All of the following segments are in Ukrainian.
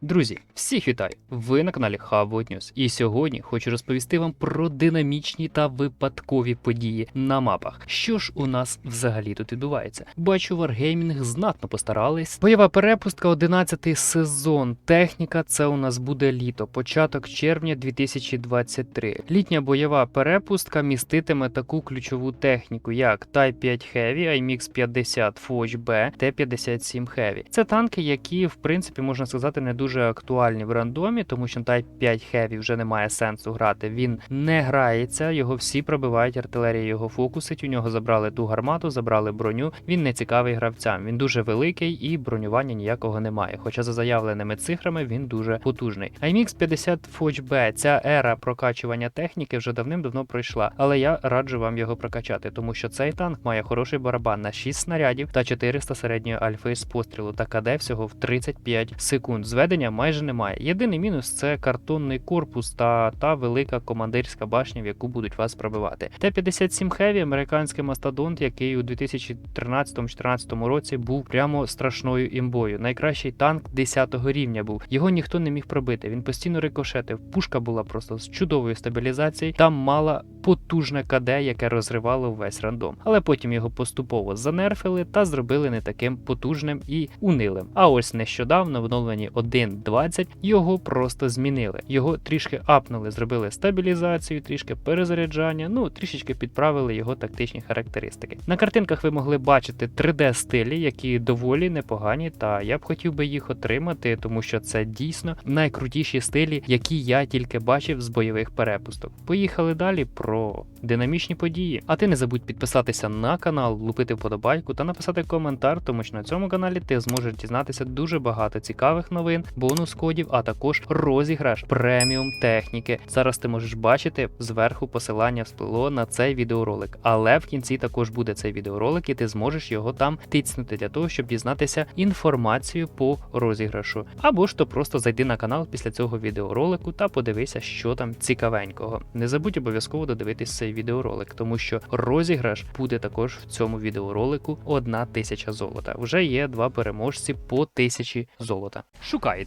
Друзі, всіх вітаю! Ви на каналі Хавбот News. І сьогодні хочу розповісти вам про динамічні та випадкові події на мапах. Що ж у нас взагалі тут відбувається? Бачу, Wargaming знатно постарались. Бойова перепустка, 11 сезон. Техніка це у нас буде літо, початок червня 2023. Літня бойова перепустка міститиме таку ключову техніку, як Type 5 Heavy, IMX 50 Foch B, T-57 Heavy. Це танки, які в принципі можна сказати не дуже актуальні в рандомі, тому що Type 5 Heavy вже немає сенсу грати. Він не грається, його всі пробивають, артилерія його фокусить. У нього забрали ту гармату, забрали броню. Він не цікавий гравцям. Він дуже великий і бронювання ніякого немає. Хоча за заявленими цифрами він дуже потужний. IMX 50 Foch B, ця ера прокачування техніки вже давним-давно пройшла, але я раджу вам його прокачати, тому що цей танк має хороший барабан на 6 снарядів та 400 середньої альфи з пострілу та КД всього в 35 секунд. Зведення майже немає. Єдиний мінус це картонний корпус та та велика командирська башня, в яку будуть вас пробивати. Т-57 Heavy, американський мастодонт, який у 2013-2014 році був прямо страшною імбою. Найкращий танк 10-го рівня був. Його ніхто не міг пробити. Він постійно рикошетив. Пушка була просто з чудовою стабілізацією. Там мала потужне КД, яке розривало весь рандом. Але потім його поступово занерфили та зробили не таким потужним і унилим. А ось нещодавно в оновленні 1.20 його просто змінили. Його трішки апнули, зробили стабілізацію, трішки перезаряджання, ну трішечки підправили його тактичні характеристики. На картинках ви могли бачити 3D стилі, які доволі непогані, та я б хотів би їх отримати, тому що це дійсно найкрутіші стилі, які я тільки бачив з бойових перепусток. Поїхали далі про динамічні події. А ти не забудь підписатися на канал, влупити вподобайку та написати коментар, тому що на цьому каналі ти зможеш дізнатися дуже багато цікавих новин, бонус кодів, а також розіграш преміум техніки. Зараз ти можеш бачити зверху посилання всплило на цей відеоролик, але в кінці також буде цей відеоролик, і ти зможеш його там тицнути для того, щоб дізнатися інформацію по розіграшу. Або ж то просто зайди на канал після цього відеоролику та подивися, що там цікавенького. Не забудь обов'язково додивитись цей відеоролик, тому що розіграш буде також в цьому відеоролику одна тисяча золота. Вже є два переможці по тисячі золота.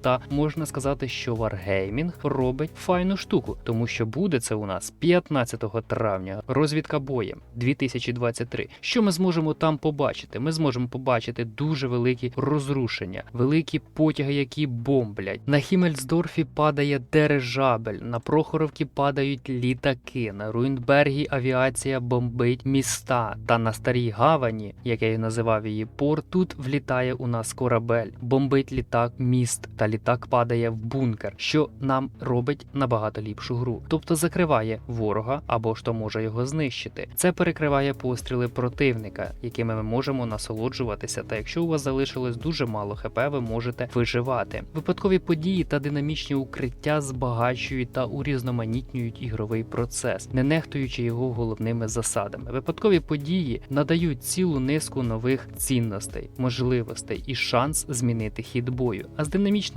Та можна сказати, що Wargaming робить файну штуку, тому що буде це у нас 15 травня, розвідка боєм 2023. Що ми зможемо там побачити? Ми зможемо побачити дуже великі розрушення, великі потяги, які бомблять. На Хімельсдорфі падає дирижабель, на Прохоровці падають літаки, на Руйнбергі авіація бомбить міста. Та на старій гавані, як я її називав її порт, тут влітає у нас корабель, бомбить літак міст та літак падає в бункер, що нам робить набагато ліпшу гру, тобто закриває ворога або ж то може його знищити. Це перекриває постріли противника, якими ми можемо насолоджуватися. Та якщо у вас залишилось дуже мало хп, ви можете виживати. Випадкові події та динамічні укриття збагачують та урізноманітнюють ігровий процес, не нехтуючи його головними засадами. Випадкові події надають цілу низку нових цінностей, можливостей і шанс змінити хід бою. А з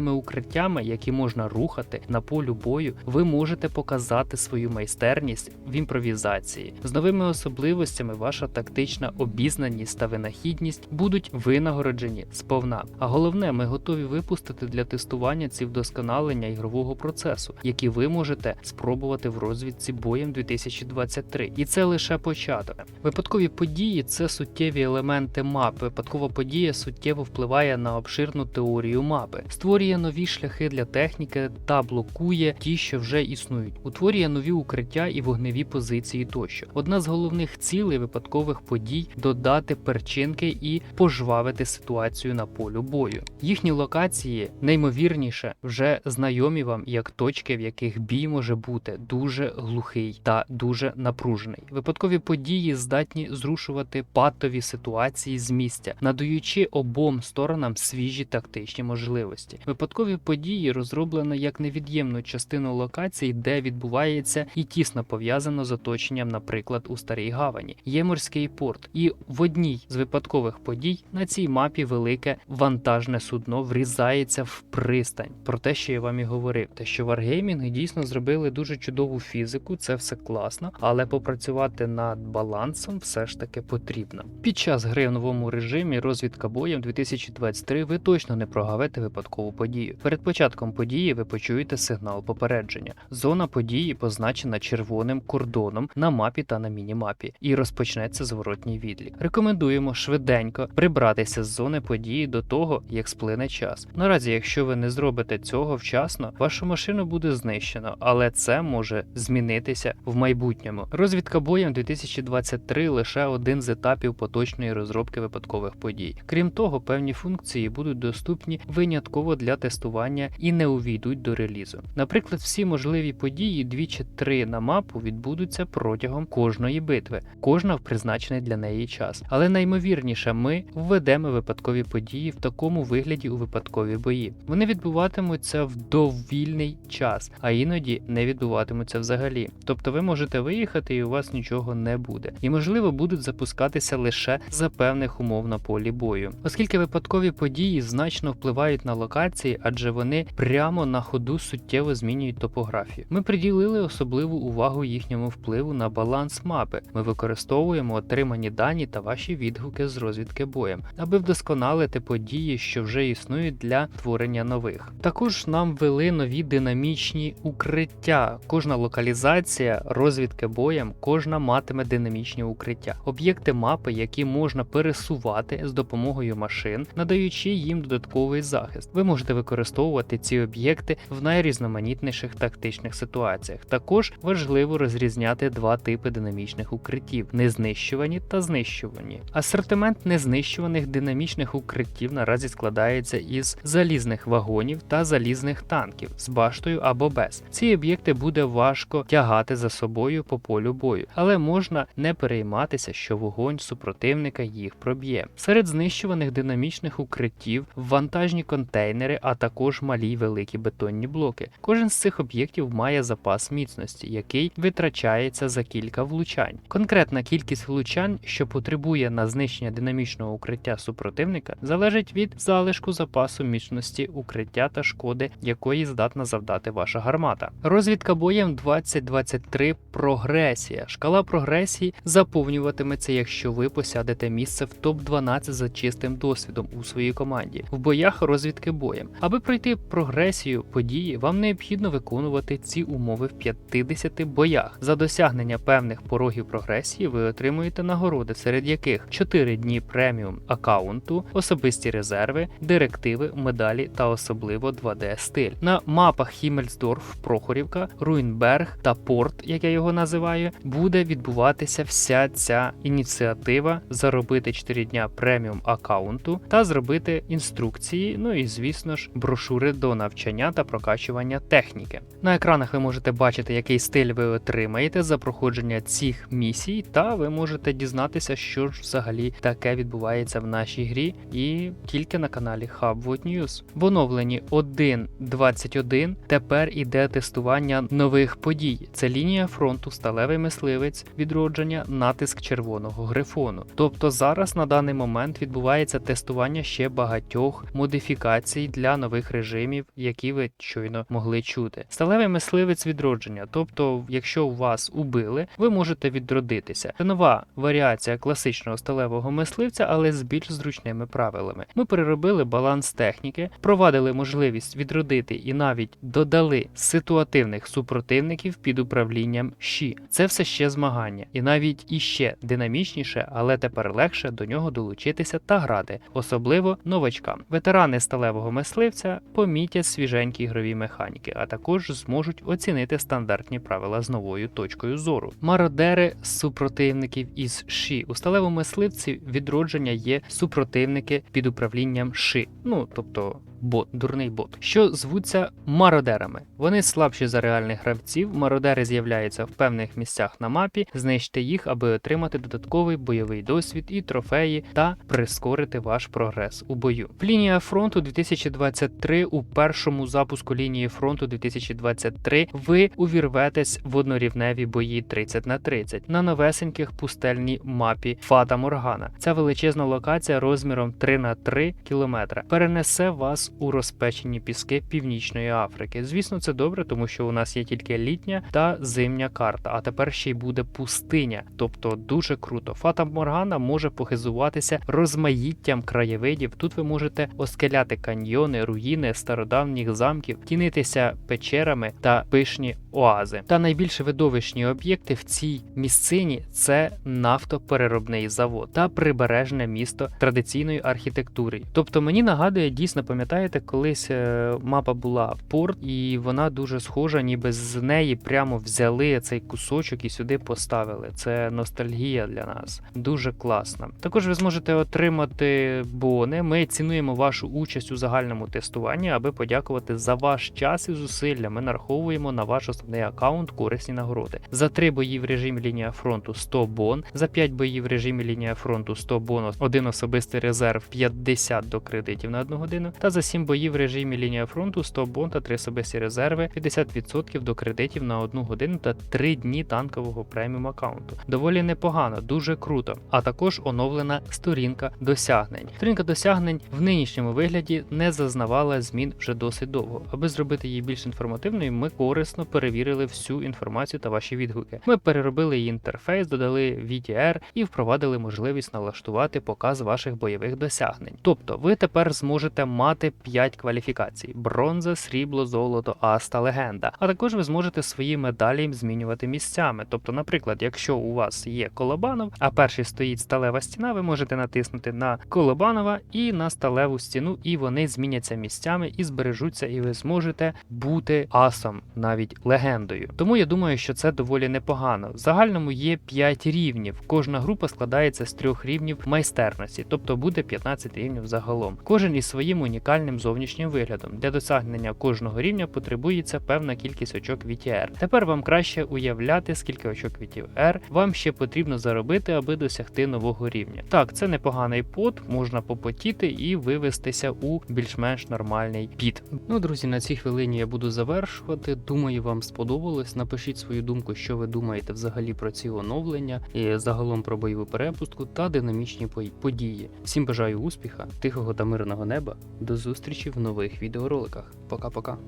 динамічними укриттями, які можна рухати на полю бою, ви можете показати свою майстерність в імпровізації. З новими особливостями ваша тактична обізнаність та винахідність будуть винагороджені сповна. А головне, ми готові випустити для тестування ці вдосконалення ігрового процесу, які ви можете спробувати в розвідці боєм 2023. І це лише початок. Випадкові події це суттєві елементи мапи. Випадкова подія суттєво впливає на обширну теорію мапи. Створює створює нові шляхи для техніки та блокує ті, що вже існують, утворює нові укриття і вогневі позиції тощо. Одна з головних цілей випадкових подій додати перчинки і пожвавити ситуацію на полю бою. Їхні локації неймовірніше вже знайомі вам як точки, в яких бій може бути дуже глухий та дуже напружений. Випадкові події здатні зрушувати патові ситуації з місця, надаючи обом сторонам свіжі тактичні можливості. Випадкові події розроблено як невід'ємну частину локацій, де відбувається і тісно пов'язано з оточенням, наприклад, у старій гавані. Є морський порт, і в одній з випадкових подій на цій мапі велике вантажне судно врізається в пристань. Про те, що я вам і говорив, те, що Wargaming дійсно зробили дуже чудову фізику, це все класно, але попрацювати над балансом все ж таки потрібно. Під час гри в новому режимі розвідка боєм 2023 ви точно не прогавите випадкову подію. Перед початком події ви почуєте сигнал попередження. Зона події позначена червоним кордоном на мапі та на мінімапі, і розпочнеться зворотній відлік. Рекомендуємо швиденько прибратися з зони події до того, як сплине час. Наразі, якщо ви не зробите цього вчасно, вашу машину буде знищено, але це може змінитися в майбутньому. Розвідка боєм 2023 лише один з етапів поточної розробки випадкових подій. Крім того, певні функції будуть доступні винятково для тестування і не увійдуть до релізу. Наприклад, всі можливі події 2 чи 3 на мапу відбудуться протягом кожної битви, кожна в призначений для неї час. Але наймовірніше, ми введемо випадкові події в такому вигляді у випадкові бої. Вони відбуватимуться в довільний час, а іноді не відбуватимуться взагалі. Тобто ви можете виїхати і у вас нічого не буде. І можливо будуть запускатися лише за певних умов на полі бою. Оскільки випадкові події значно впливають на локації, адже вони прямо на ходу суттєво змінюють топографію. Ми приділили особливу увагу їхньому впливу на баланс мапи. Ми використовуємо отримані дані та ваші відгуки з розвідки боєм, аби вдосконалити події, що вже існують для творення нових. Також нам ввели нові динамічні укриття. Кожна локалізація розвідки боєм, кожна матиме динамічні укриття, об'єкти мапи, які можна пересувати з допомогою машин, надаючи їм додатковий захист. Ви можете використовувати ці об'єкти в найрізноманітніших тактичних ситуаціях. Також важливо розрізняти два типи динамічних укриттів: незнищувані та знищувані. Асортимент незнищуваних динамічних укриттів наразі складається із залізних вагонів та залізних танків з баштою або без. Ці об'єкти буде важко тягати за собою по полю бою, але можна не перейматися, що вогонь супротивника їх проб'є. Серед знищуваних динамічних укриттів вантажні контейнери, а також малі й великі бетонні блоки. Кожен з цих об'єктів має запас міцності, який витрачається за кілька влучань. Конкретна кількість влучань, що потребує на знищення динамічного укриття супротивника, залежить від залишку запасу міцності укриття та шкоди, якої здатна завдати ваша гармата. Розвідка боєм 2023 прогресія. Шкала прогресії заповнюватиметься, якщо ви посядете місце в топ-12 за чистим досвідом у своїй команді в боях розвідки боєм. Аби пройти прогресію події, вам необхідно виконувати ці умови в 50 боях. За досягнення певних порогів прогресії ви отримуєте нагороди, серед яких 4 дні преміум аккаунту, особисті резерви, директиви, медалі та особливо 2D стиль. На мапах Хімельсдорф, Прохорівка, Руїнберг та Порт, як я його називаю, буде відбуватися вся ця ініціатива заробити 4 дня преміум аккаунту та зробити інструкції, ну і звісно ж, брошури до навчання та прокачування техніки. На екранах ви можете бачити, який стиль ви отримаєте за проходження цих місій, та ви можете дізнатися, що ж взагалі таке відбувається в нашій грі, і тільки на каналі Hubwood News. В оновленні 1.21 тепер іде тестування нових подій. Це лінія фронту, сталевий мисливець, відродження, натиск червоного грифону. Тобто зараз на даний момент відбувається тестування ще багатьох модифікацій для нових режимів, які ви щойно могли чути. Сталевий мисливець відродження, тобто, якщо вас убили, ви можете відродитися. Це нова варіація класичного сталевого мисливця, але з більш зручними правилами. Ми переробили баланс техніки, провадили можливість відродити і навіть додали ситуативних супротивників під управлінням щі. Це все ще змагання, і навіть іще динамічніше, але тепер легше до нього долучитися та грати, особливо новачкам. Ветерани сталевого мисливця мисливця помітять свіженькі ігрові механіки, а також зможуть оцінити стандартні правила з новою точкою зору. Мародери супротивників із ШІ. У сталевому мисливці відродження є супротивники під управлінням ШИ, ну тобто бот, дурний бот, що звуться мародерами. Вони слабші за реальних гравців. Мародери з'являються в певних місцях на мапі. Знищте їх, аби отримати додатковий бойовий досвід і трофеї та прискорити ваш прогрес у бою. Лінія фронту 2023 у першому запуску лінії фронту 2023 ви увірветесь в однорівневі бої 30 на 30 на новесеньких пустельній мапі Фата Моргана. Ця величезна локація розміром 3 на 3 кілометра перенесе вас у розпечені піски Північної Африки. Звісно, це добре, тому що у нас є тільки літня та зимня карта, а тепер ще й буде пустиня, тобто дуже круто. Фата Моргана може похизуватися розмаїттям краєвидів. Тут ви можете оскеляти каньйони, руїни стародавніх замків, тінитися печерами та пишні оази. Та найбільш видовищні об'єкти в цій місцині це нафтопереробний завод та прибережне місто традиційної архітектури. Тобто мені нагадує, дійсно пам'ятаєте, колись е, мапа була порт, і вона дуже схожа, ніби з неї прямо взяли цей кусочок і сюди поставили. Це ностальгія для нас. Дуже класно. Також ви зможете отримати бони. Ми цінуємо вашу участь у загальному тестуванні, аби подякувати за ваш час і зусилля. Ми нараховуємо на ваш основний аккаунт корисні нагороди. За 3 бої в режимі лінія фронту 100 бон, за 5 боїв в режимі лінія фронту 100 бон, один особистий резерв 50 до кредитів на 1 годину, та за 7 боїв в режимі лінія фронту 100 бон та 3 особисті резерви 50% до кредитів на 1 годину та 3 дні танкового преміум аккаунту. Доволі непогано, дуже круто. А також оновлена сторінка досягнень. Сторінка досягнень в нинішньому вигляді не зазнавала змін вже досить довго. Аби зробити її більш інформативною, ми корисно перевірили всю інформацію та ваші відгуки. Ми переробили її інтерфейс, додали VTR і впровадили можливість налаштувати показ ваших бойових досягнень. Тобто, ви тепер зможете мати 5 кваліфікацій: бронза, срібло, золото, аста, легенда. А також ви зможете свої медалі змінювати місцями. Тобто, наприклад, якщо у вас є Колобанов, а перший стоїть сталева стіна, ви можете натиснути на Колобанова і на сталеву стіну, і вони зміняться місцями і збережуться, і ви зможете бути асом, навіть легендою. Тому я думаю, що це доволі непогано. В загальному є 5 рівнів. Кожна група складається з трьох рівнів майстерності, тобто буде 15 рівнів загалом. Кожен із своїм унікальним зовнішнім виглядом. Для досягнення кожного рівня потребується певна кількість очок VTR. Тепер вам краще уявляти, скільки очок VTR вам ще потрібно заробити, аби досягти нового рівня. Так, це непоганий пот, можна попотіти і вивестися у більш-менш нормальний піт. Ну, друзі, на цій хвилині я буду завершувати. Думаю, вам сподобалось. Напишіть свою думку, що ви думаєте взагалі про ці оновлення і загалом про бойову перепустку та динамічні події. Всім бажаю успіха, тихого та мирного неба. До зустрічі в нових відеороликах. Пока-пока.